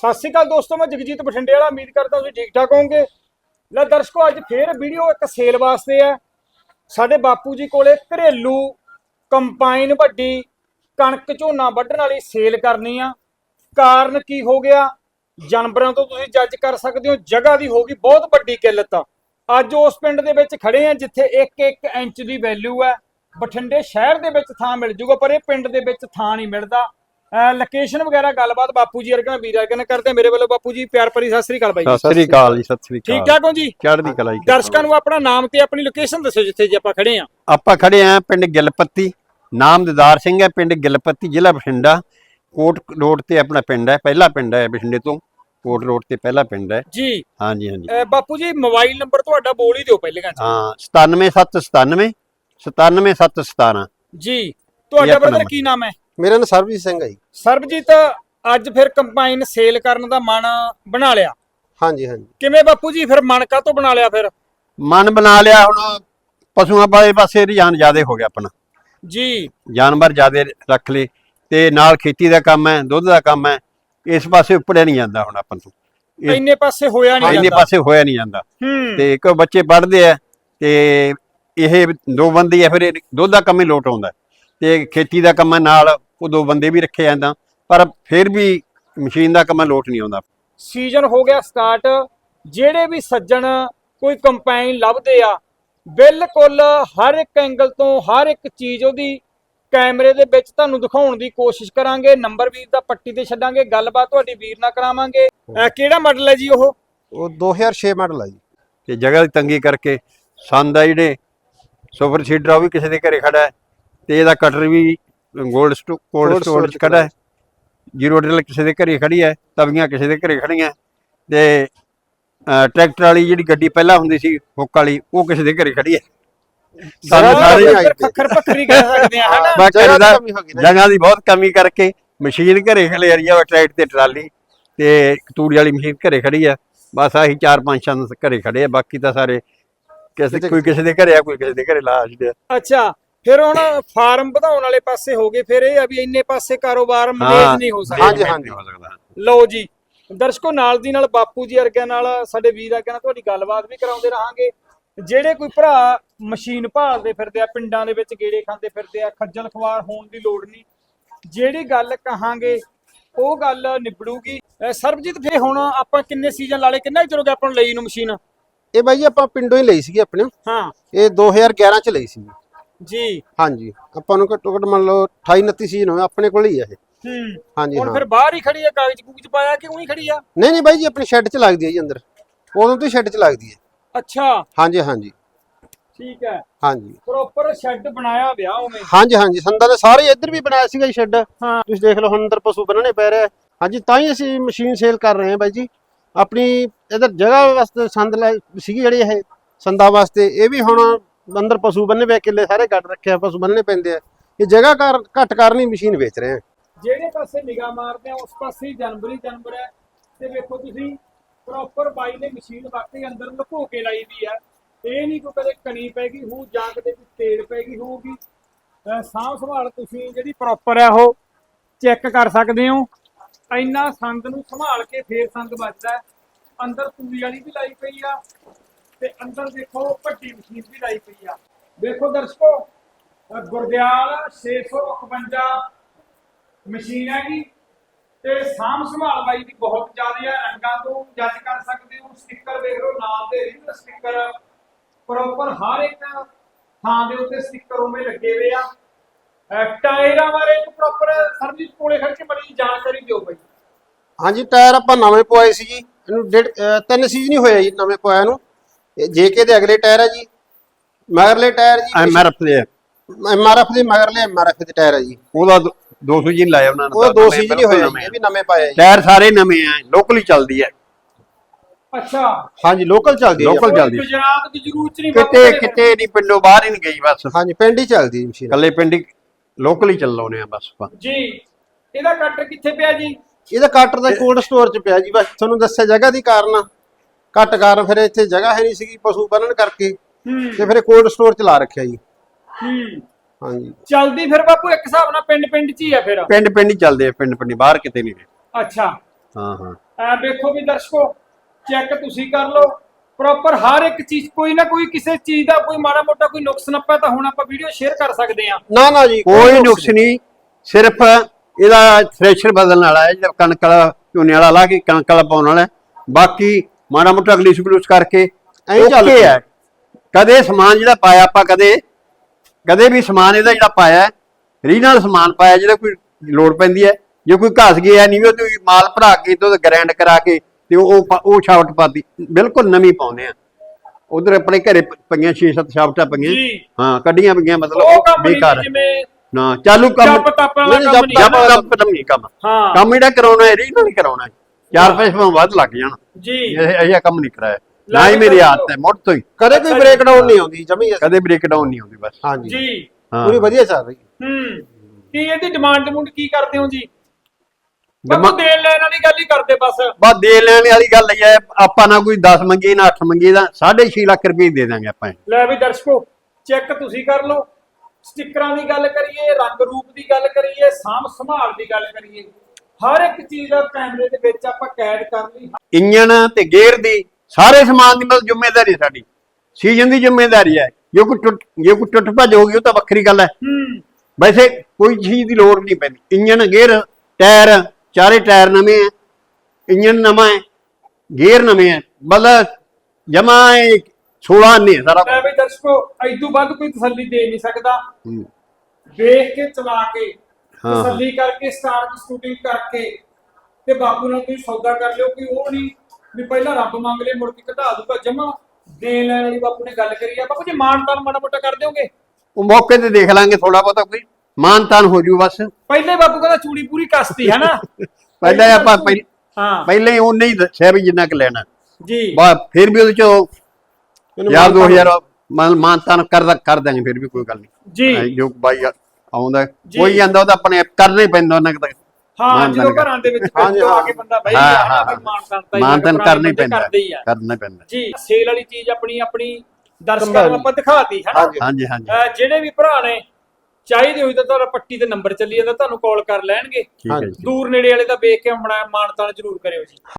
ਸਤਿ ਸ਼੍ਰੀ ਅਕਾਲ ਦੋਸਤੋ, ਮੈਂ ਜਗਜੀਤ ਬਠਿੰਡੇ ਵਾਲਾ। ਉਮੀਦ ਕਰਦਾ ਤੁਸੀਂ ਠੀਕ ਠਾਕ ਹੋਵੋਗੇ। ਲੈ ਦਰਸ਼ਕੋ, ਅੱਜ ਫੇਰ ਵੀਡੀਓ ਇੱਕ ਸੇਲ ਵਾਸਤੇ ਹੈ। ਸਾਡੇ ਬਾਪੂ ਜੀ ਕੋਲੇ ਘਰੇਲੂ ਕੰਪਾਈਨ ਵੱਡੀ ਕਣਕ ਝੋਨਾ ਵੱਢਣ ਵਾਲੀ ਸੇਲ ਕਰਨੀ ਆ। ਕਾਰਨ ਕੀ ਹੋ ਗਿਆ? ਜਾਨਵਰਾਂ ਤੋਂ ਤੁਸੀਂ ਜੱਜ ਕਰ ਸਕਦੇ ਹੋ, ਜਗ੍ਹਾ ਦੀ ਹੋਗੀ ਬਹੁਤ ਵੱਡੀ ਕਿੱਲਤ ਆ ਅੱਜ ਉਸ ਪਿੰਡ ਦੇ ਵਿੱਚ ਖੜੇ ਆ, ਜਿੱਥੇ 1-1 ਇੰਚ ਦੀ ਵੈਲਿਊ ਹੈ। ਬਠਿੰਡੇ ਸ਼ਹਿਰ ਦੇ ਵਿੱਚ ਥਾਂ ਮਿਲ ਜੂਗਾ, ਪਰ ਇਹ ਪਿੰਡ ਦੇ ਵਿੱਚ ਥਾਂ ਨਹੀਂ ਮਿਲਦਾ। ਲੋਕੇਸ਼ਨ ਵਗੈਰਾ ਗੱਲਬਾਤ ਬਾਪੂ ਜੀ ਵਰਗਾ ਵੀਰ ਵਰਗਾ ਕਰਦੇ। ਮੇਰੇ ਵੱਲੋਂ ਬਾਪੂ ਜੀ ਪਿਆਰ ਭਰੀ ਸਤਿ ਸ੍ਰੀ ਅਕਾਲ ਬਾਈ ਜੀ। ਸਤਿ ਸ੍ਰੀ ਅਕਾਲ ਜੀ ਸਤਿ ਸ੍ਰੀ ਅਕਾਲ। ਠੀਕ ਠਾਕ ਹੋ ਜੀ? ਚੜ੍ਹਦੀ ਕਲਾ ਜੀ। ਦਰਸ਼ਕਾਂ ਨੂੰ ਆਪਣਾ ਨਾਮ ਤੇ ਆਪਣੀ ਲੋਕੇਸ਼ਨ ਦੱਸੋ ਜਿੱਥੇ ਜੀ ਆਪਾਂ ਖੜੇ ਆ ਆਪਾਂ ਖੜੇ ਆਂ ਪਿੰਡ ਗਿਲਪੱਤੀ। ਨਾਮ ਦਿਦਾਰ ਸਿੰਘ ਹੈ ਪਿੰਡ ਗਿਲਪੱਤੀ ਜ਼ਿਲ੍ਹਾ ਬਠਿੰਡਾ। ਕੋਟ ਰੋਡ ਤੇ ਆਪਣਾ ਪਿੰਡ ਹੈ ਪਹਿਲਾ ਪਿੰਡ ਹੈ ਬਠਿੰਡੇ ਤੋਂ। ਕੋਟ ਰੋਡ ਤੇ ਪਹਿਲਾ ਪਿੰਡ ਹੈ। ਜੀ। ਹਾਂਜੀ ਹਾਂਜੀ। ਬਾਪੂ ਜੀ ਮੋਬਾਈਲ ਨੰਬਰ ਤੁਹਾਡਾ ਬੋਲ ਹੀ ਦਿਓ ਪਹਿਲੇ ਗੱਲ ਹਾਂ 97797 97717 ਜੀ। ਤੁਹਾਡਾ ਬ੍ਰਦਰ। ਕੀ ਨਾਮ ਹੈ? ਮੇਰਾ ਨਾਮ ਸਰਬਜੀਤ ਸਿੰਘ ਹੈ ਜੀ। ਸਰਬਜੀਤ ਅੱਜ ਫਿਰ ਕੰਪਾਈਨ ਸੇਲ ਕਰਨ ਦਾ ਮਨ ਬਣਾ ਲਿਆ। ਹਾਂਜੀ ਹਾਂਜੀ। ਕਿਵੇਂ ਬਾਪੂ ਜੀ ਫਿਰ ਮਨ ਕਾਹਤੋਂ ਬਣਾ ਲਿਆ ਫਿਰ? ਮਨ ਬਣਾ ਲਿਆ ਹੁਣ ਪਸ਼ੂਆਂ ਵਾਲੇ ਪਾਸੇ ਰੁਝਾਨ ਜ਼ਿਆਦਾ ਹੋ ਗਿਆ ਆਪਣਾ। ਜੀ। ਜਾਨਵਰ ਜ਼ਿਆਦਾ ਰੱਖ ਲਏ ਤੇ ਨਾਲ ਖੇਤੀ ਦਾ ਕੰਮ ਹੈ ਦੁੱਧ ਦਾ ਕੰਮ ਹੈ ਇਸ ਪਾਸੇ ਉੱਪੜਿਆ ਨਹੀਂ ਜਾਂਦਾ ਹੁਣ ਆਪਾਂ ਤੋਂ ਇਹ- ਇੰਨੇ ਪਾਸੇ ਹੋਇਆ ਨਹੀਂ ਇੰਨੇ ਜਾਂਦਾ। ਪਾਸੇ ਹੋਇਆ ਨਹੀਂ ਜਾਂਦਾ। ਹੂੰ। ਤੇ ਇੱਕ ਬੱਚੇ ਪੜ੍ਹਦੇ ਆ ਤੇ ਇਹ ਦੋ ਬੰਦੇ ਆ ਫਿਰ ਇਹ ਦੁੱਧ ਦਾ ਕੰਮ ਹੀ ਲੋਟ ਆਉਂਦਾ। ਤੇ ਖੇਤੀ ਦਾ ਕੰਮ ਹੈ ਨਾਲ ਉਹ ਦੋ ਬੰਦੇ ਵੀ ਰੱਖੇ ਜਾਂਦਾ ਪਰ ਫਿਰ ਵੀ ਮਸ਼ੀਨ ਦਾ ਕੰਮ ਲੋਟ ਨਹੀਂ ਆਉਂਦਾ। ਸੀਜ਼ਨ ਹੋ ਗਿਆ ਸਟਾਰਟ ਜਿਹੜੇ ਵੀ ਸੱਜਣ ਕੋਈ ਕੰਪਾਈਨ ਲੱਭਦੇ ਆ ਬਿਲਕੁਲ ਹਰ ਇੱਕ ਐਂਗਲ ਤੋਂ ਹਰ ਇੱਕ ਚੀਜ਼ ਉਹਦੀ ਕੈਮਰੇ ਦੇ ਵਿੱਚ ਤੁਹਾਨੂੰ ਦਿਖਾਉਣ ਦੀ ਕੋਸ਼ਿਸ਼ ਕਰਾਂਗੇ ਨੰਬਰ ਵੀਰ ਦਾ ਪੱਟੀ ਤੇ ਛੱਡਾਂਗੇ ਗੱਲਬਾਤ ਤੁਹਾਡੀ ਵੀਰ ਨਾਲ ਕਰਾਵਾਂਗੇ। ਕਿਹੜਾ ਮਾਡਲ ਹੈ ਜੀ ਉਹ? ਉਹ 2006 ਮਾਡਲ ਆ ਜੀ। ਤੇ ਜਗ੍ਹਾ ਦੀ ਤੰਗੀ ਕਰਕੇ ਸੰਦ ਆ ਜਿਹੜੇ ਸੁਪਰ ਸੀਡਰ ਉਹ ਵੀ ਕਿਸੇ ਦੇ ਘਰੇ ਖੜਾ ਹੈ। ਤੇ ਇਹਦਾ ਕਟਰ ਵੀ ਗੋਲਡ ਸਟੋ ਕੋਲਡ ਸਟੋਰੇਜ storage ਖੜਾ ਹੈ। ਜੀਰੋ ਡਰਿਲ ਕਿਸੇ ਦੇ ਘਰੇ ਖੜੀ ਹੈ ਤਵੀਆਂ ਕਿਸੇ ਦੇ ਘਰੇ ਖੜੀਆਂ ਤੇ ਟਰੈਕਟਰ ਵਾਲੀ ਜਿਹੜੀ ਗੱਡੀ ਪਹਿਲਾਂ ਹੁੰਦੀ ਸੀ ਹੁੱਕ ਵਾਲੀ ਉਹ ਕਿਸੇ ਦੇ ਘਰੇ ਖੜੀ ਹੈ। ਸਾਰੇ ਦੀ ਫਿਰ ਖੱਖਰ ਪੱਖਰੀ ਕਹਿ ਸਕਦੇ ਆ ਹਨਾ? ਮੈਂ ਜਗ੍ਹਾ ਦੀ ਜਗ੍ਹਾ ਦੀ ਬਹੁਤ ਕਮੀ ਕਰਕੇ ਮਸ਼ੀਨ ਘਰੇ ਖਲੇਰੀ ਆ ਟਰੈਕਟਰ ਤੇ ਟਰਾਲੀ ਤੇ ਕਤੂੜੀ ਵਾਲੀ ਮਸ਼ੀਨ ਘਰੇ ਖੜੀ ਆ ਬਸ ਆਹੀ ਚਾਰ ਪੰਜ ਛੰਦ ਘਰੇ ਖੜੇ ਆ ਬਾਕੀ ਤਾਂ ਸਾਰੇ ਕਿਸੇ ਕੋਈ ਕਿਸੇ ਦੇ ਘਰੇ ਆ ਕੋਈ ਕਿਸੇ ਦੇ ਘਰੇ ਲਾ ਛੱਡਿਆ। ਅੱਛਾ ਫਿਰ ਹੁਣ ਫਾਰਮ ਵਧਾਉਣ ਵਾਲੇ ਪਾਸੇ ਹੋ ਗਏ ਫਿਰ ਇਹ ਆ ਵੀ ਇੰਨੇ ਪਾਸੇ ਕਾਰੋਬਾਰ ਮੈਨੇਜ ਨਹੀਂ ਹੋ ਸਕਦਾ। ਹਾਂਜੀ, ਹਾਂਜੀ। ਹੋ ਸਕਦਾ। ਲਓ ਜੀ ਦਰਸ਼ਕੋ ਨਾਲ ਦੀ ਨਾਲ ਬਾਪੂ ਜੀ ਵਰਗਿਆਂ ਨਾਲ ਸਾਡੇ ਵੀਰ ਵਰਗਿਆਂ ਨਾਲ ਤੁਹਾਡੀ ਗੱਲਬਾਤ ਵੀ ਕਰਾਉਂਦੇ ਰਹਾਂਗੇ। ਜਿਹੜੇ ਕੋਈ ਭਰਾ ਮਸ਼ੀਨ ਭਾਲਦੇ ਫਿਰਦੇ ਆ ਪਿੰਡਾਂ ਦੇ ਵਿੱਚ ਗੇੜੇ ਖਾਂਦੇ ਫਿਰਦੇ ਆ ਖੱਜਲ ਖਵਾਰ ਹੋਣ ਦੀ ਲੋੜ ਨਹੀਂ ਜਿਹੜੀ ਗੱਲ ਕਹਾਂਗੇ ਉਹ ਗੱਲ ਨਿਬੜੂਗੀ। ਸਰਬਜੀਤ ਫੇ ਹੁਣ ਆਪਾਂ ਕਿੰਨੇ ਸੀਜ਼ਨ ਲਾਲੇ ਕਿੰਨਾ ਚਿਰ ਹੋ ਗਿਆ ਆਪਾਂ ਨੂੰ ਲਈ ਨੂੰ ਮਸ਼ੀਨ? ਇਹ ਬਾਈ ਜੀ ਆਪਾਂ ਪਿੰਡੋਂ ਹੀ ਲਈ ਸੀਗੀ ਆਪਣੇ। ਹਾਂ। ਇਹ 2011 ਚ ਲਈ ਸੀ। ਜੀ। ਹਾਂਜੀ। ਆਪਾਂ ਨੂੰ ਘੱਟੋ ਘੱਟ ਮੰਨ ਲਓ 28 29 ਸੀਜ਼ਨ ਹੋਇਆ ਆਪਣੇ ਕੋਲ ਹੀ ਆ ਇਹ। ਹੂੰ ਹਾਂਜੀ ਹੁਣ ਹਾਂ। ਫਿਰ ਬਾਹਰ ਹੀ ਖੜੀ ਆ ਕਾਗਜ਼ ਕੂਗਜ਼ ਪਾਇਆ ਕਿ ਉਹੀ ਖੜੀ ਆ? ਨਹੀਂ ਨਹੀਂ ਬਾਈ ਜੀ ਆਪਣੀ ਸ਼ੈੱਡ ਚ ਲੱਗਦੀ ਹੈ ਜੀ ਅੰਦਰ। ਉਦੋਂ ਤੋਂ ਸ਼ੈੱਡ ਚ ਲੱਗਦੀ ਹੈ ਅੱਛਾ। ਹਾਂਜੀ ਹਾਂਜੀ। ਠੀਕ ਹੈ। ਹਾਂਜੀ। ਪ੍ਰੋਪਰ ਸ਼ੈੱਡ ਬਣਾਇਆ ਵਿਆਹ ਉਵੇਂ ਹਾਂਜੀ ਹਾਂਜੀ। ਸੰਦਾਂ ਦੇ ਸਾਰੇ ਇੱਧਰ ਵੀ ਬਣਾਇਆ ਸੀਗਾ ਜੀ ਸ਼ੈੱਡ। ਹਾਂ। ਤੁਸੀਂ ਦੇਖ ਲਓ ਹੁਣ ਅੰਦਰ ਪਸ਼ੂ ਬੰਨਣੇ ਪੈ ਰਿਹਾ ਹਾਂਜੀ ਤਾਂ ਹੀ ਅਸੀਂ ਮਸ਼ੀਨ ਸੇਲ ਕਰ ਰਹੇ ਹਾਂ ਬਾਈ ਜੀ। ਆਪਣੀ ਇਧਰ ਜਗ੍ਹਾ ਵਾਸਤੇ ਸੰਦ ਲੈ ਸੀਗੀ ਜਿਹੜੀ ਇਹ ਸੰਦਾਂ ਵਾਸਤੇ। ਇਹ ਵੀ ਹੁਣ ਅੰਦਰ ਪਸ਼ੂ ਬੰਨੇ ਪਏ ਕਿੱਲੇ ਸਾਰੇ ਕੱਟ ਰੱਖਿਆ ਪਸ਼ੂ ਬੰਨੇ ਪੈਂਦੇ ਆ। ਇਹ ਜਗ੍ਹਾ ਕਰ ਘੱਟ ਕਰਨ, ਮਸ਼ੀਨ ਵੇਚ ਰਹੇ ਹਾਂ ਜਿਹੜੇ ਪਾਸੇ ਨਿਗਾਹ ਮਾਰਦੇ ਆ, ਉਸ ਪਾਸੇ ਹੀ ਜਨਵਰੀ, ਜਨਵਰ ਹੈ। ਤੇ ਵੇਖੋ ਤੁਸੀਂ ਪ੍ਰੋਪਰ ਬਾਈ ਨੇ ਮਸ਼ੀਨ ਵਾਕਈ ਅੰਦਰ ਲੁਕੋ ਕੇ ਲਾਈ ਦੀ ਆ ਇਹ ਨਹੀਂ ਕੋਈ ਕਦੇ ਕਣੀ ਪੈ ਗਈ ਹੋਊ, ਜਾਂ ਕਦੇ ਕੋਈ ਤੇਲ ਪੈ ਗਈ ਹੋਊਗੀ। ਅਹ ਸਾਂਭ ਸੰਭਾਲ ਤੁਸੀਂ ਜਿਹੜੀ ਪ੍ਰੋਪਰ ਹੈ, ਉਹ ਚੈੱਕ ਕਰ ਸਕਦੇ ਹੋ। ਇੰਨਾ ਸੰਦ ਨੂੰ ਸੰਭਾਲ ਕੇ ਫੇਰ ਸੰਦ ਬਚਦਾ ਅੰਦਰ ਤੂੜੀ ਵਾਲੀ ਵੀ ਲਾਈ ਪਈ ਆ। ਤੇ ਅੰਦਰ ਦੇਖੋ ਵੱਡੀ ਮਸ਼ੀਨ ਵੀ ਲਾਈ ਪਈ ਆ। ਵੇਖੋ ਦਰਸ਼ਕੋ ਅਹ ਗੁਰਦਿਆਲ 651 ਮਸ਼ੀਨ ਹੈਗੀ ਤੇ ਸਾਂਭ ਸੰਭਾਲ ਬਾਈ ਦੀ ਬਹੁਤ ਜ਼ਿਆਦਾ ਹੈ ਰੰਗਾਂ ਤੋਂ ਜੱਜ ਕਰ ਸਕਦੇ ਹੋ ਸਟicker ਵੇਖ ਲਓ, ਨਾਲ ਦੇ ਰਿੰਗ ਸਟicker ਪ੍ਰੋਪਰ ਹਰ ਇੱਕ ਥਾਂ ਦੇ ਉੱਤੇ ਸਟicker ਉਵੇਂ ਲੱਗੇ ਹੋਏ ਆ। ਟਾਇਰਾਂ ਬਾਰੇ ਇੱਕ ਪ੍ਰੋਪਰ ਸਰਵਿਸ ਕੋਲੇ ਖੜ ਕੇ ਬੜੀ ਜਾਣਕਾਰੀ ਦਿਓ ਬਾਈ। ਹਾਂਜੀ, ਟਾਇਰ ਆਪਾਂ ਨਵੇਂ ਪਵਾਏ ਸੀ ਜੀ। ਇਹਨੂੰ ਡੇਢ ਸੀਜ਼ਨ ਹੀ ਹੋਇਆ ਜੀ ਨਵੇਂ ਪਵਾਇਆ ਨੂੰ। ਇਹ ਜੇਕੇ ਦੇ ਅਗਲੇ ਟਾਇਰ ਹੈ ਜੀ। ਮਗਰਲੇ ਟਾਇਰ ਜੀ ਐਮਆਰਐਫ ਦੇ। ਆ। ਐਮਆਰਐਫ ਦੇ ਮਗਰਲੇ ਐਮਆਰਐਫ ਦੇ ਟਾਇਰ ਹੈ ਜੀ। ਉਹਦਾ 200 ਜੀ ਲਾਇਆ ਉਹਨਾਂ ਨੇ ਉਹ ਤਾਂ ਦੋ ਨਵੇਂ ਸੀਜ਼ਨ ਹੀ ਹੋਇਆ ਜੀ ਇਹ ਵੀ ਨਵੇਂ। ਪਾਏ ਜੀ। ਟਾਇਰ ਸਾਰੇ ਨਵੇਂ ਆ ਲੋਕਲੀ ਚੱਲਦੀ ਹੈ ਅੱਛਾ। ਹਾਂਜੀ ਲੋਕਲ ਚੱਲਦੀ ਹੈ ਜੀ। Local ਕੋਈ ਚੱਲਦੀ। ਗੁਜਰਾਤ ਦੀ ਜ਼ਰੂਰਤ ਨਹੀਂ ਕਿਤੇ ਕਿਤੇ ਨਹੀਂ ਪਿੰਡੋਂ ਬਾਹਰ ਹੀ ਨਹੀਂ ਗਈ ਬਸ। ਹਾਂਜੀ ਪਿੰਡ ਹੀ ਚੱਲਦੀ ਹੈ ਮਸ਼ੀਨ। ਇਕੱਲੇ ਪਿੰਡ ਹੀ ਲੋਕਲੀ ਚੱਲਾਉਨੇ ਆ ਬਸ ਆਪਾਂ। ਜੀ ਇਹਦਾ ਕੱਟ ਕਿੱਥੇ ਪਿਆ ਜੀ? ਇਹਦਾ ਕਟਰ ਦਾ ਕੋਲਡ ਸਟੋਰ ਚ ਪਿਆ ਜੀ ਬਸ ਤੁਹਾਨੂੰ ਦੱਸਿਆ ਜਗ੍ਹਾ ਦੀ ਕਾਰਨ ਘੱਟ ਕਾਰਨ ਫਿਰ ਇੱਥੇ ਜਗ੍ਹਾ ਹੈ ਨਹੀਂ ਸੀਗੀ ਪਸ਼ੂ ਬੰਨਣ ਕਰਕੇ ਹੂੰ। ਤੇ ਫਿਰ ਕੋਲਡ ਸਟੋਰ ਚ ਲਾ ਰੱਖਿਆ ਜੀ। ਹੂੰ। ਹਾਂਜੀ। ਚਲਦੀ ਫਿਰ ਬਾਪੂ ਇੱਕ ਹਿਸਾਬ ਨਾਲ ਪਿੰਡ ਪਿੰਡ ਚ ਹੀ ਆ ਫਿਰ? ਪਿੰਡ ਪਿੰਡ ਹੀ ਚੱਲਦੇ ਆ ਪਿੰਡ ਪਿੰਡ ਬਾਹਰ ਕਿਤੇ ਨਹੀਂ। ਗਏ ਅੱਛਾ। ਹਾਂ ਹਾਂ। ਐ ਵੇਖੋ ਵੀ ਦਰਸ਼ਕੋ ਚੈੱਕ ਤੁਸੀਂ ਕਰ ਲਓ। ਪ੍ਰੋਪਰ ਹਰ ਇੱਕ ਚੀਜ਼ ਕੋਈ ਨਾ ਕੋਈ ਕਿਸੇ ਚੀਜ਼ ਦਾ ਕੋਈ ਮਾੜਾ ਮੋਟਾ ਕੋਈ ਨੁਕਸ ਨੱਪਾ ਤਾਂ ਹੁਣ ਆਪਾਂ ਵੀਡੀਓ ਸ਼ੇਅਰ ਕਰ ਸਕਦੇ ਆ ਨਾ ਨਾ ਜੀ ਕੋਈ ਨੁਕਸ ਨਹੀਂ। ਸਿਰਫ ਇਹਦਾ ਥ੍ਰੈਸ਼ਰ ਬਦਲਣ ਵਾਲਾ ਹੈ ਜਿਹੜਾ ਕਣਕ ਵਾਲਾ ਝੋਨੇ ਵਾਲਾ ਲਾ ਕੇ ਕਣਕ ਵਾਲਾ ਪਾਉਣ ਵਾਲਾ ਹੈ। ਬਾਕੀ ਮਾੜਾ ਮੋਟਾ ਗਲੀਸ ਗਲੂਸ ਕਰਕੇ ਐਂ ਚੱਲ ਪਿਆ। ਹੈ। ਕਦੇ ਸਮਾਨ ਜਿਹੜਾ ਪਾਇਆ ਆਪਾਂ ਕਦੇ ਕਦੇ ਵੀ ਸਮਾਨ ਇਹਦਾ ਜਿਹੜਾ ਪਾਇਆ ਰੀਜਨਲ ਸਮਾਨ ਪਾਇਆ ਜਿਹੜਾ ਕੋਈ ਲੋੜ ਪੈਂਦੀ ਹੈ। ਜੇ ਕੋਈ ਘਸ ਗਿਆ ਨਹੀਂ ਉਹ ਤੁਸੀਂ ਮਾਲ ਭਰਾ ਕੇ ਤੇ ਉਹ ਗ੍ਰਾਈਂਡ ਕਰਾ ਕੇ ਤੇ ਉਹ ਪਾ- ਉਹ ਛਾਵਟ ਪਾਤੀ ਬਿਲਕੁਲ ਨਵੀਂ ਪਾਉਂਦੇ ਆ ਉਧਰ ਆਪਣੇ ਘਰੇ ਪ- ਪਈਆਂ 6-7 ਛਾਵਟਾਂ ਪਈਆਂ। ਜੀ। ਹਾਂ ਕੱਢੀਆਂ ਪਈਆਂ ਉਹ ਮਤਲਬ ਕੰਮ ਨਹੀਂ ਬੇਕਾਰ। ਹੈ ਜਿਵੇਂ ਨਾ ਚਾਲੂ ਕੰਮ ਜੱਪ ਤੱਪ ਵਾਲਾ ਨਹੀਂ, ਕੰਮ ਜੱਪ- ਨਹੀਂ। ਜੱਪ ਕਰਨਾ। ਤੱਪ ਕੰਮ ਨਹੀਂ ਕੰਮ। ਹਾਂ। ਕੰਮ ਜਿਹੜਾ ਕਰਾਉਣਾ ਹੈ ਰੀਜਨਲ ਹੀ ਕਰਾਉਣਾ ਹੈ। ਚਾਰ ਪੈਸੇ ਵੱਧ ਲੱਗ ਜਾਣ। ਜੀ। ਇਹ ਇਹ ਕੰਮ ਨਹੀਂ ਕਰਾਇਆ। ਨਾ ਹੀ ਮੇਰੀ ਆਦਤ ਹੈ ਮੁੱਢ ਤੋਂ ਹੀ। ਕਦੇ ਕੋਈ ਬ੍ਰੇਕ ਡਾਊਨ ਨਹੀਂ ਆਉਂਦੀ ਜਮੀ ਕਦੇ ਬ੍ਰੇਕ ਡਾਊਨ ਨਹੀਂ ਹੁੰਦੀ ਬਸ। ਹਾਂਜੀ। ਜੀ। ਪੂਰੀ ਵਧੀਆ ਚੱਲ ਰਹੀ। ਹੂੰ। ਕੀ ਇਹਦੀ ਡਿਮਾਂਡ ਡਿਮੂੰਡ ਕੀ ਕਰਦੇ ਹੋ ਜੀ? ਬਾਬੂ ਦੇਣ ਲੈਣ ਵਾਲੀ ਗੱਲ ਹੀ ਕਰਦੇ ਬਸ। ਬਸ ਦੇ ਲੈਣ ਵਾਲੀ ਗੱਲ ਹੀ ਹੈ ਆਪਾਂ ਨਾ ਕੋਈ 10 ਮੰਗੀ ਨਾ 8 ਮੰਗੀ ਦਾ 6.5 ਲੱਖ ਰੁਪਏ ਦੇ ਦਾਂਗੇ ਆਪਾਂ ਲੈ ਵੀ ਦਰਸ਼ਕੋ ਚੈੱਕ ਤੁਸੀਂ ਕਰ ਲਓ। ਸਟickਰਾਂ ਦੀ ਗੱਲ ਕਰੀਏ ਰੰਗ ਰੂਪ ਦੀ ਗੱਲ ਕਰੀਏ ਸਾਂਭ ਸੰਭਾਲ ਦੀ ਗੱਲ ਕਰੀਏ। ਹਰ ਇੱਕ ਚੀਜ਼ ਆ ਕੈਮਰੇ ਦੇ ਵਿੱਚ ਆਪਾਂ ਕੈਦ ਕਰ ਲਈ। ਇੰਜਣ ਤੇ ਗੇਅਰ ਦੀ ਸਾਰੇ ਸਮਾਨ ਦੀ ਮਤਲਬ ਜ਼ਿੰਮੇਵਾਰੀ ਸਾਡੀ। ਸੀਜ਼ਨ ਦੀ ਜ਼ਿੰਮੇਵਾਰੀ ਹੈ। ਜੇ ਕੋਈ ਟੁੱਟ ਜੇ ਕੋਈ ਟੁੱਟ ਭੱਜ ਹੋ ਗਈ ਉਹ ਤਾਂ ਵੱਖਰੀ ਗੱਲ ਹੈ। ਹੂੰ। ਵੈਸੇ ਕੋਈ ਚੀਜ਼ ਦੀ ਲੋੜ ਨਹੀਂ ਪੈਂਦੀ। ਇੰਜਨ ਗੇਅਰ ਟਾਇਰ ਚਾਰੇ ਟਾਇਰ ਨਵੇਂ ਹੈ। ਇੰਜਨ ਨਵਾਂ ਹੈ ਗੇਅਰ ਨਵੇਂ ਹੈ। ਮਤਲਬ ਜਮਾ 16 ਨਹੀਂ ਹੈ ਸਾਰਾ। ਲੈ ਵੀ ਦਰਸ਼ਕੋ ਐਦੂ ਵੱਧ ਕੋਈ ਤਸੱਲੀ ਦੇ ਨਹੀਂ ਸਕਦਾ। ਹੂੰ। ਵੇਖ ਕੇ ਚਲਾ ਕੇ ਹਾਂ। ਤਸੱਲੀ ਕਰਕੇ ਸਟਾਰਟ ਸ਼ੂਟਿੰਗ ਕਰਕੇ ਤੇ ਬਾਪੂ ਨਾਲ ਤੁਸੀਂ ਸੌਦਾ ਕਰ ਲਿਓ ਕਿ ਉਹ ਨਹੀਂ ਵੀ ਪਹਿਲਾਂ ਰੱਬ ਮੰਗ ਲਏ ਮੁੜ ਕੇ ਘਟਾ ਦੂਗਾ ਜਮਾ। ਦੇਣ ਲੈਣ ਵਾਲੀ ਬਾਪੂ ਨੇ ਗੱਲ ਕਰੀ ਆ। ਬਾਪੂ ਜੀ ਮਾਨ ਤਾਨ ਮਾੜਾ ਮੋਟਾ ਕਰ ਦਿਓਗੇ? ਉਹ ਮੌਕੇ ਤੇ ਦੇਖ ਲਾਂਗੇ ਥੋੜਾ ਬਹੁਤਾ ਕੋਈ ਮਾਨ ਤਾਨ ਹੋ ਜੂ ਬਸ। ਪਹਿਲੇ ਬਾਪੂ ਕਹਿੰਦਾ ਚੂੜੀ ਪੂਰੀ ਕਸਤੀ ਹੈ ਨਾ? ਪਹਿਲਾਂ ਹੀ ਆਪਾਂ ਪਹਿ- ਹਾਂ। ਪਹਿਲਾਂ ਹੀ ਉਹਨੇ ਹੀ ਦੱਸਿਆ ਵੀ ਜਿੰਨਾ ਕੁ ਲੈਣਾ। ਜੀ। ਬਾ ਫਿਰ ਵੀ ਉਹਦੇ ਚੋਂ ਯਾਰ ਮਾਨ 2000 ਮਾਨ ਮਾਨ ਤਾਨ ਕਰ ਕਰ ਦਾਂਗੇ ਫਿਰ ਵੀ ਕੋਈ ਗੱਲ ਨਹੀਂ। ਜੀ। ਜੋ ਬਾਈ ਆ- ਆਉਂਦਾ। ਕੋਈ ਜਾਂਦਾ ਉਹ ਤਾਂ ਆਪਣੇ ਕਰਨਾ ਹੀ ਪੈਂਦਾ ਉਹਨਾਂ ਕੁ ਤਾਂ ਹਾਂ ਜਦੋਂ ਘਰਾਂ ਦੇ ਵਿੱਚ ਆ। ਕੇ ਬੰਦਾ ਬਈ ਹਾਂ, ਫਿਰ ਮਾਨ ਤਾਨ ਤਾਂ ਹੀ ਮਾਨ ਤਾਨ ਪੁਰਾਣੇ ਕਰਨਾ ਹੀ ਪੈਂਦਾ ਕਰਨਾ ਪੈਂਦਾ ਜੀ ਸੇਲ ਵਾਲੀ ਚੀਜ਼ ਆਪਣੀ ਆਪਣੀ ਦਰਸ਼ਕਾਂ ਨੂੰ ਆਪਾਂ ਦਿਖਾਤੀ ਹੈ ਨਾ? ਹਾਂਜੀ। ਹਾਂਜੀ ਜਿਹੜੇ ਵੀ ਭਰਾ ਨੇ ਚਾਹੀਦੇ ਹੋਈ ਤਾਂ ਤੁਹਾਡਾ ਪੱਟੀ ਤੇ ਨੰਬਰ ਚੱਲੀ ਜਾਂਦਾ ਤੁਹਾਨੂੰ ਕਾਲ ਕਰ ਲੈਣਗੇ। ਠੀਕ ਹੈ ਜੀ। ਦੂਰ ਨੇੜੇ ਵਾਲੇ ਦਾ ਵੇਖ ਕੇ ਮਾਣ ਤਾਨ ਜ਼ਰੂਰ ਕਰਿਓ ਜੀ।